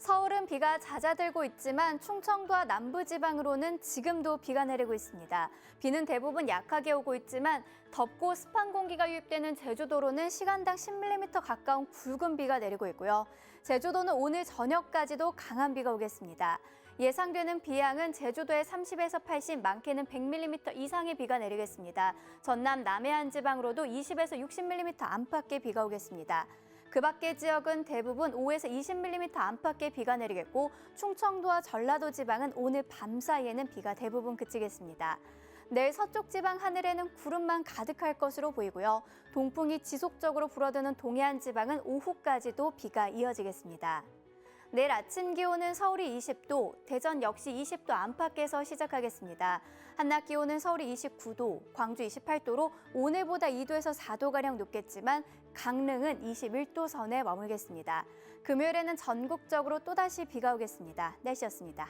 서울은 비가 잦아들고 있지만 충청도와 남부지방으로는 지금도 비가 내리고 있습니다. 비는 대부분 약하게 오고 있지만 덥고 습한 공기가 유입되는 제주도로는 시간당 10mm 가까운 굵은 비가 내리고 있고요. 제주도는 오늘 저녁까지도 강한 비가 오겠습니다. 예상되는 비양은 제주도에 30에서 80, 많게는 100mm 이상의 비가 내리겠습니다. 전남 남해안 지방으로도 20에서 60mm 안팎의 비가 오겠습니다. 그 밖의 지역은 대부분 5에서 20mm 안팎의 비가 내리겠고 충청도와 전라도 지방은 오늘 밤 사이에는 비가 대부분 그치겠습니다. 내일 서쪽 지방 하늘에는 구름만 가득할 것으로 보이고요. 동풍이 지속적으로 불어드는 동해안 지방은 오후까지도 비가 이어지겠습니다. 내일 아침 기온은 서울이 20도, 대전 역시 20도 안팎에서 시작하겠습니다. 한낮 기온은 서울이 29도, 광주 28도로 오늘보다 2도에서 4도가량 높겠지만 강릉은 21도 선에 머물겠습니다. 금요일에는 전국적으로 또다시 비가 오겠습니다. 날씨였습니다.